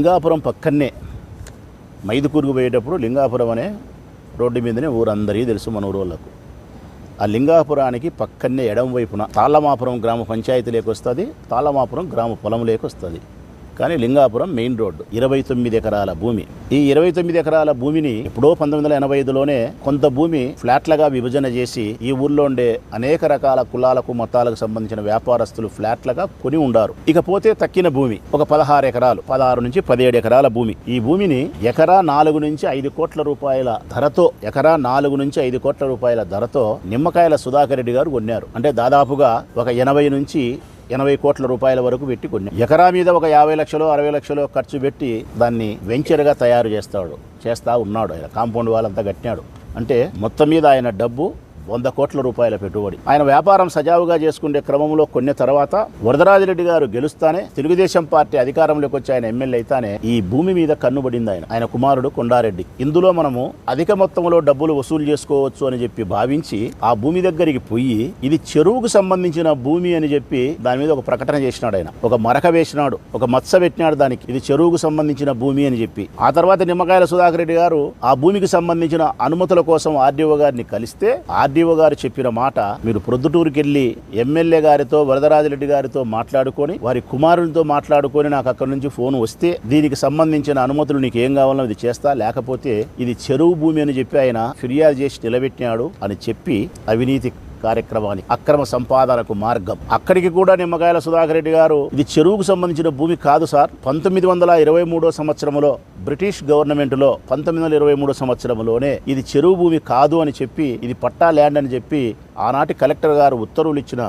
లింగాపురం పక్కనే మైదుకూరుకు పోయేటప్పుడు లింగాపురం అనే రోడ్డు మీదనే ఊరందరికీ తెలుసు మన ఊరు వాళ్ళకు ఆ లింగాపురానికి పక్కనే ఎడం వైపున తాళ్ళమాపురం గ్రామ పంచాయతీలోకి వస్తుంది తాళ్ళమాపురం గ్రామ పొలం వస్తుంది కానీ లింగాపురం మెయిన్ రోడ్డు. ఇరవై తొమ్మిది ఎకరాల భూమి. ఈ ఇరవై తొమ్మిది ఎకరాల భూమిని ఎప్పుడో పంతొమ్మిది వందల ఎనభై ఐదులోనే కొంత భూమి ఫ్లాట్లుగా విభజన చేసి ఈ ఊర్లో ఉండే అనేక రకాల కులాలకు మతాలకు సంబంధించిన వ్యాపారస్తులు ఫ్లాట్లుగా కొని ఉండారు. ఇకపోతే తక్కిన భూమి ఒక పదహారు ఎకరాలు పదహారు నుంచి పదిహేడు ఎకరాల భూమి. ఈ భూమిని ఎకరా నాలుగు నుంచి ఐదు కోట్ల రూపాయల ధరతో ఎకరా నాలుగు నుంచి ఐదు కోట్ల రూపాయల ధరతో నిమ్మకాయల సుధాకర్ రెడ్డి గారు కొన్నారు. అంటే దాదాపుగా ఒక ఎనభై నుంచి ఎనభై కోట్ల రూపాయల వరకు పెట్టి కొన్ని. ఎకరా మీద ఒక యాభై లక్షలు అరవై లక్షలు ఖర్చు పెట్టి దాన్ని వెంచర్గా తయారు చేస్తాడు చేస్తా ఉన్నాడు ఆయన. కాంపౌండ్ వాళ్ళంతా కట్టినాడు. అంటే మొత్తం మీద ఆయన డబ్బు వంద కోట్ల రూపాయల పెట్టుబడి. ఆయన వ్యాపారం సజావుగా చేసుకునే క్రమంలో కొన్ని తర్వాత వరదరాజిరెడ్డి గారు గెలుస్తానే తెలుగుదేశం పార్టీ అధికారంలోకి వచ్చి ఆయన ఎమ్మెల్యే అయితేనే ఈ భూమి మీద కన్నుబడింది ఆయన. ఆయన కుమారుడు కొండారెడ్డి. ఇందులో మనము అధిక మొత్తంలో డబ్బులు వసూలు చేసుకోవచ్చు అని చెప్పి భావించి ఆ భూమి దగ్గరికి పోయి ఇది చెరువుకు సంబంధించిన భూమి అని చెప్పి దాని మీద ఒక ప్రకటన చేసినాడు ఆయన. ఒక మరక వేసినాడు. ఒక మత్స పెట్టినాడు దానికి. ఇది చెరువుకు సంబంధించిన భూమి అని చెప్పి. ఆ తర్వాత నిమ్మకాయల సుధాకర్ రెడ్డి గారు ఆ భూమికి సంబంధించిన అనుమతుల కోసం ఆర్డీఓ గారిని కలిస్తే ఆర్డీఓ గారు చెప్పిన మాట మీరు ప్రొద్దుటూరుకి వెళ్ళి ఎమ్మెల్యే గారితో వరదరాజరెడ్డి గారితో మాట్లాడుకొని వారి కుమారులతో మాట్లాడుకొని నాకు అక్కడి నుంచి ఫోన్ వస్తే దీనికి సంబంధించిన అనుమతులు నీకు ఏం కావాలో ఇది చేస్తా లేకపోతే ఇది చెరువు భూమి అని చెప్పి ఆయన ఫిర్యాదు చేసి నిలబెట్టినాడు అని చెప్పి అవినీతి కార్యక్రమాన్ని అక్రమ సంపాదనకు మార్గం. అక్కడికి కూడా నిమ్మకాయల సుధాకర్ రెడ్డి గారు ఇది చెరువుకు సంబంధించిన భూమి కాదు సార్. పంతొమ్మిది వందల ఇరవై మూడో సంవత్సరంలో బ్రిటిష్ గవర్నమెంట్లో పంతొమ్మిది వందల ఇరవై మూడో సంవత్సరంలోనే ఇది చెరువు భూమి కాదు అని చెప్పి ఇది పట్టా ల్యాండ్ అని చెప్పి ఆనాటి కలెక్టర్ గారు ఉత్తర్వులు ఇచ్చిన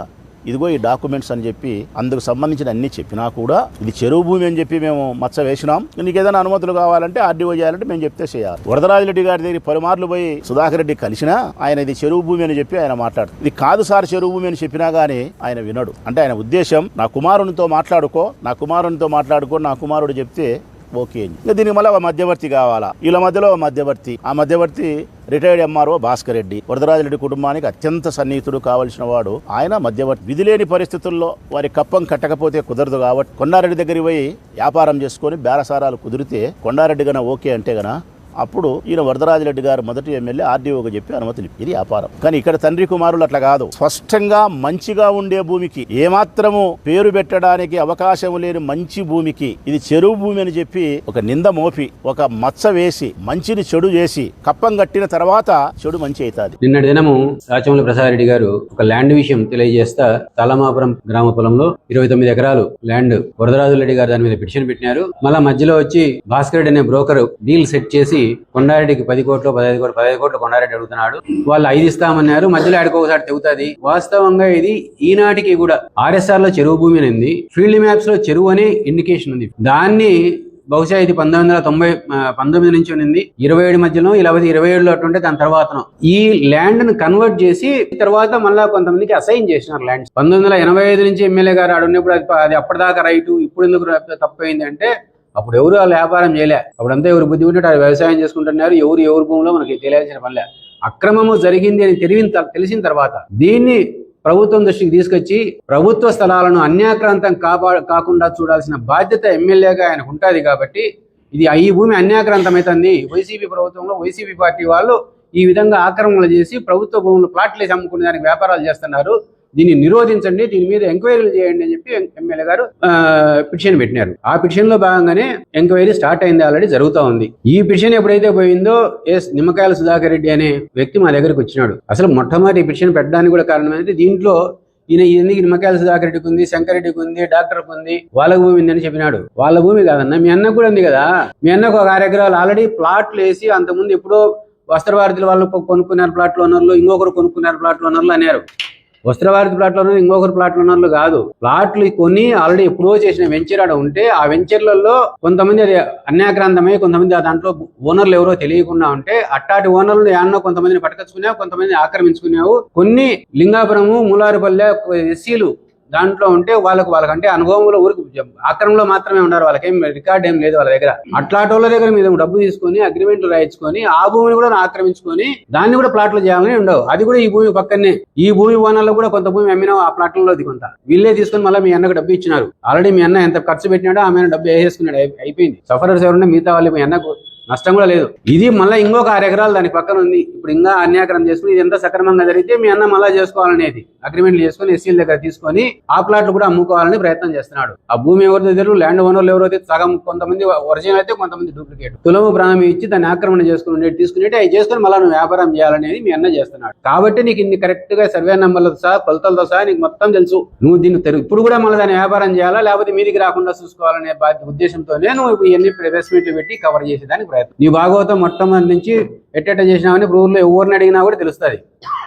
ఇదిగో ఈ డాక్యుమెంట్స్ అని చెప్పి అందుకు సంబంధించిన అన్ని చెప్పినా కూడా ఇది చెరువు భూమి అని చెప్పి మేము మచ్చ వేసినాం. నీకు ఏదైనా అనుమతులు కావాలంటే ఆర్డీఓ చేయాలంటే మేము చెప్తే చేయాలి. వరదరాజరెడ్డి గారి దగ్గర పలుమార్లు పోయి సుధాకర్ రెడ్డి కలిసినా ఆయన ఇది చెరువు భూమి అని చెప్పి ఆయన మాట్లాడు. ఇది కాదు సార్ చెరువు భూమి అని చెప్పినా గానీ ఆయన వినడు. అంటే ఆయన ఉద్దేశం నా కుమారునితో మాట్లాడుకో నా కుమారునితో మాట్లాడుకో నా కుమారుడు చెప్తే ఓకే దీనికి మళ్ళీ మధ్యవర్తి కావాలా? వీళ్ళ మధ్యలో మధ్యవర్తి. ఆ మధ్యవర్తి రిటైర్డ్ ఎంఆర్ఓ భాస్కర్ రెడ్డి. వరదరాజరెడ్డి కుటుంబానికి అత్యంత సన్నిహితుడు కావలసిన వాడు. ఆయన మధ్యవర్తి విధి లేని పరిస్థితుల్లో వారి కప్పం కట్టకపోతే కుదరదు కాబట్టి కొండారెడ్డి దగ్గరికి పోయి వ్యాపారం చేసుకొని బేరసారాలు కుదిరితే కొండారెడ్డి గన ఓకే అంటే గన అప్పుడు ఈయన వరదరాజరెడ్డి గారు మొదటి ఎమ్మెల్యే ఆర్డీఓగా చెప్పి అనుమతులు ఇది వ్యాపారం కానీ ఇక్కడ తండ్రి కుమారులు అట్లా కాదు. స్పష్టంగా మంచిగా ఉండే భూమికి ఏమాత్రము పేరు పెట్టడానికి అవకాశం లేని మంచి భూమికి ఇది చెరువు భూమి అని చెప్పి ఒక నింద మోపి ఒక మచ్చ వేసి మంచిని చెడు చేసి కప్పం కట్టిన తర్వాత చెడు మంచి అవుతుంది. నిన్నటి దినము రాచమల్లి ప్రసాద్ రెడ్డి గారు ఒక ల్యాండ్ విషయం తెలియజేస్తా తలమాపురం గ్రామ పొలంలో ఇరవై తొమ్మిది ఎకరాలు ల్యాండ్ వరదరాజు రెడ్డి గారు దాని మీద పిటిషన్ పెట్టినారు. మళ్ళా మధ్యలో వచ్చి భాస్కర్ రెడ్డి అనే బ్రోకర్ డీల్ సెట్ చేసి కొండారెడ్డికి పది కోట్లు పదహైదు కోట్లు పదహైదు కోట్లు కొండారెడ్డి అడుగుతున్నాడు. వాళ్ళు ఐదు ఇస్తామన్నారు మధ్యలో ఆడికి ఒకసారి తెగుతుంది. వాస్తవంగా ఇది ఈనాటికి కూడా ఆర్ఎస్ఆర్లో చెరువు భూమి అని ఉంది. ఫీల్డ్ మ్యాప్స్లో చెరువు అనే ఇండికేషన్ ఉంది. దాన్ని బహుశా ఇది పంతొమ్మిది వందల తొంభై పంతొమ్మిది నుంచి ఉంది. ఇరవై ఏడు మధ్యలో ఇలా ఇరవై ఏడులో అటుంటే దాని తర్వాత ఈ ల్యాండ్ను కన్వర్ట్ చేసి తర్వాత మళ్ళా కొంతమందికి అసైన్ చేసినారు ల్యాండ్ పంతొమ్మిది వందల ఎనభై ఐదు నుంచి ఎమ్మెల్యే గారు ఆడున్నప్పుడు అది అది అప్పటిదాకా రైటు ఇప్పుడు ఎందుకు ర- తప్పైంది అంటే అప్పుడు ఎవరు వాళ్ళు వ్యాపారం చేయలే. అప్పుడంతా ఎవరు బుద్ధి ఉంటే వ్యవసాయం చేసుకుంటున్నారు. ఎవరు ఎవరి భూమిలో మనకి తెలియాల్సిన పనిలే అక్రమము జరిగింది అని తెలివిన తెలిసిన తర్వాత దీన్ని ప్రభుత్వం దృష్టికి తీసుకొచ్చి ప్రభుత్వ స్థలాలను అన్యాక్రాంతం కాపా కాకుండా చూడాల్సిన బాధ్యత ఎమ్మెల్యేగా ఆయనకు ఉంటుంది కాబట్టి ఇది ఈ భూమి అన్యాక్రాంతం అవుతుంది వైసీపీ ప్రభుత్వంలో వైసీపీ పార్టీ వాళ్ళు ఈ విధంగా ఆక్రమణలు చేసి ప్రభుత్వ భూములు ప్లాట్లు వేసి అమ్ముకునే దానికి వ్యాపారాలు చేస్తున్నారు. దీన్ని నిరోధించండి దీని మీద ఎంక్వైరీలు చేయండి అని చెప్పి ఎమ్మెల్యే గారు పిటిషన్ పెట్టినారు. ఆ పిటిషన్లో భాగంగానే ఎంక్వైరీ స్టార్ట్ అయింది ఆల్రెడీ జరుగుతూ ఉంది. ఈ పిటిషన్ ఎప్పుడైతే పోయిందో ఎస్ నిమ్మకాయల సుధాకర్ రెడ్డి అనే వ్యక్తి మా దగ్గరకు వచ్చినాడు. అసలు మొట్టమొదటి పిటిషన్ పెట్టడానికి కూడా కారణం ఏంటంటే దీంట్లో ఈయన ఎందుకు నిమ్మకాయల సుధాకర్ రెడ్డికి ఉంది శంకర్ రెడ్డికి ఉంది డాక్టర్కి ఉంది వాళ్ళ భూమి ఉందని చెప్పినాడు. వాళ్ళ భూమి కాదన్న మీ అన్న కూడా ఉంది కదా? మీ అన్నకు ఒక ఆరు ఎకరాలు ఆల్రెడీ ప్లాట్లు వేసి అంతకుముందు ఎప్పుడో వస్త్రభారతి వాళ్ళు కొనుక్కున్నారు ప్లాట్లు ఉన్నారు ఇంకొకరు కొనుక్కున్నారు ప్లాట్లు ఓనర్లు అన్నారు. వస్త్రభారతి ప్లాట్లు ఇంకొకరు ప్లాట్లు ఓనర్లు కాదు. ప్లాట్లు కొని ఆల్రెడీ ఎప్పుడో చేసిన వెంచర్ ఆడ ఉంటే ఆ వెంచర్లలో కొంతమంది అది అన్యాక్రాంతమై కొంతమంది ఆ దాంట్లో ఓనర్లు ఎవరో తెలియకుండా ఉంటే అట్టాటి ఓనర్లు యాన్నో కొంతమందిని పట్టుకొచ్చుకున్నావు కొంతమంది ఆక్రమించుకున్నావు. కొన్ని లింగాపురము మూలారిపల్లె ఎస్సీలు దాంట్లో ఉంటే వాళ్ళకు వాళ్ళకంటే అనుభవంలో ఊరికి ఆక్రమంలో మాత్రమే ఉన్నారు. వాళ్ళకేం రికార్డ్ ఏం లేదు వాళ్ళ దగ్గర. అట్లాంటి వాళ్ళ దగ్గర మీద డబ్బు తీసుకొని అగ్రిమెంట్ రాయించుకొని ఆ భూమిని కూడా ఆక్రమించుకొని దాన్ని కూడా ప్లాట్లు చేయాలని ఉండవు. అది కూడా ఈ భూమి పక్కనే. ఈ భూమి ఓనర్లు కూడా కొంత భూమి అమ్మినా ఆ ప్లాట్లలో కొంత వీళ్ళే తీసుకొని మళ్ళీ మీ అన్నకు డబ్బు ఇచ్చినారు. ఆల్రెడీ మీ అన్న ఎంత ఖర్చు పెట్టినాడో ఆమె డబ్బు వేసేసుకున్నాడు. అయిపోయింది. సఫరర్స్ ఎవరున్నా మిగతా వాళ్ళు మీ అన్నకు నష్టం కూడా లేదు. ఇది మళ్ళీ ఇంకొక ఆరు ఎకరాలు దాని పక్కన ఉంది. ఇప్పుడు ఇంకా అన్యాకరం చేసుకుని ఇది ఎంత సక్రమంగా జరిగితే మీ అన్న మళ్ళా చేసుకోవాలనేది. అగ్రిమెంట్లు చేసుకుని ఎస్సీల దగ్గర తీసుకొని ఆ ప్లాట్లు కూడా అమ్ముకోవాలని ప్రయత్నం చేస్తున్నాడు. ఆ భూమి ఎవరి దగ్గర ల్యాండ్ ఓనర్లు ఎవరైతే సగం కొంతమంది ఒరిజినల్ అయితే కొంతమంది డూప్లికేట్ తులము ప్రాణం ఇచ్చి దాన్ని ఆక్రమణ చేసుకుని ఉండేది తీసుకునేది అవి చేసుకుని మళ్ళీ నువ్వు వ్యాపారం చేయాలనేది మీ అన్న చేస్తున్నాడు. కాబట్టి నీకు ఇన్ని కరెక్ట్గా సర్వే నెంబర్లతో సహా కొలతలతో సహా నీకు మొత్తం తెలుసు. నువ్వు దీన్ని తెరు ఇప్పుడు కూడా మళ్ళీ దాన్ని వ్యాపారం చేయాలా? లేకపోతే మీదికి రాకుండా చూసుకోవాలనే బాధ్యత ఉద్దేశంతోనే నువ్వు ఇప్పుడు ఇవన్నీ ప్రెస్ పెట్టి కవర్ చేసేదానికి ప్రయత్నం నీ భాగవతం మొట్టమొదటి నుంచి ఎట్టెట్ట చేసినామని ఇప్పుడు ఊర్లో ఎవరిని అడిగినా కూడా తెలుస్తుంది.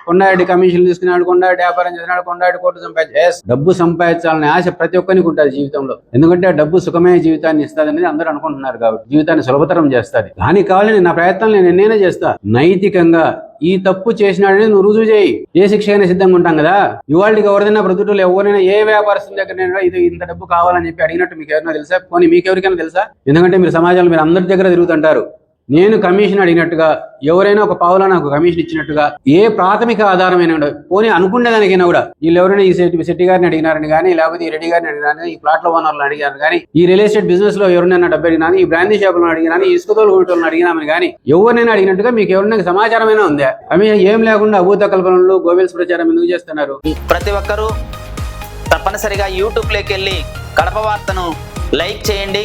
కొండారెడ్డి కమిషన్లు తీసుకున్నాడు కొండారెడ్డి వ్యాపారం చేసినాడు కొండారెడ్డి కోట్లు సంపాదించి డబ్బు సంపాదించాలనే ఆశ ప్రతి ఒక్కరికి ఉంటుంది జీవితంలో. ఎందుకంటే డబ్బు సుఖమైన జీవితాన్ని ఇస్తుంది అనేది అందరూ అనుకుంటున్నారు కాబట్టి జీవితాన్ని సులభతరం చేస్తుంది. దానికి కావాలని నా ప్రయత్నం నేను ఎన్నైనా చేస్తా. నైతికంగా ఈ తప్పు చేసినాడని నువ్వు రుజువు చేయి. ఏ శిక్ష సిద్ధంగా ఉంటాం కదా? ఇవాళకి ఎవరైనా ప్రొద్దుటూళ్ళు ఎవరైనా ఏ వ్యాపారస్తుల దగ్గర ఇది ఇంత డబ్బు కావాలని చెప్పి అడిగినట్టు మీకు ఎవరైనా తెలుసా? పోనీ మీకు ఎవరికైనా తెలుసా? ఎందుకంటే మీరు సమాజంలో మీరు అందరి దగ్గర తిరుగుతుంటారు. నేను కమిషన్ అడిగినట్టుగా ఎవరైనా ఒక పావులా నాకు కమిషన్ ఇచ్చినట్టుగా ఏ ప్రాథమిక ఆధారమైన కూడా, పోనీ అనుకునేదానికైనా కూడా వీళ్ళు ఎవరైనా ఈ శెట్టి గారిని అడిగినారని కానీ లేకపోతే ఈ రెడ్డి గారిని అడిగినారని ఈ ప్లాట్ల ఓనర్లు అడిగారు కానీ ఈ రియల్ ఎస్టేట్ బిజినెస్లో ఎవరినైనా డబ్బు అడిగినా ఈ బ్రాండీ షాపులను అడిగినా ఈ ఇసుకతోలు కొనుటోళ్ళని అడిగినామని కానీ ఎవరినైనా అడిగినట్టుగా మీకు ఎవరినైనా సమాచారమైనా ఉందా? కమిషన్ ఏం లేకుండా అభూత కల్పనలు గోబెల్స్ ప్రచారం ఎందుకు చేస్తున్నారు? ప్రతి ఒక్కరూ తప్పనిసరిగా యూట్యూబ్లోకి వెళ్ళి కడప వార్తను లైక్ చేయండి.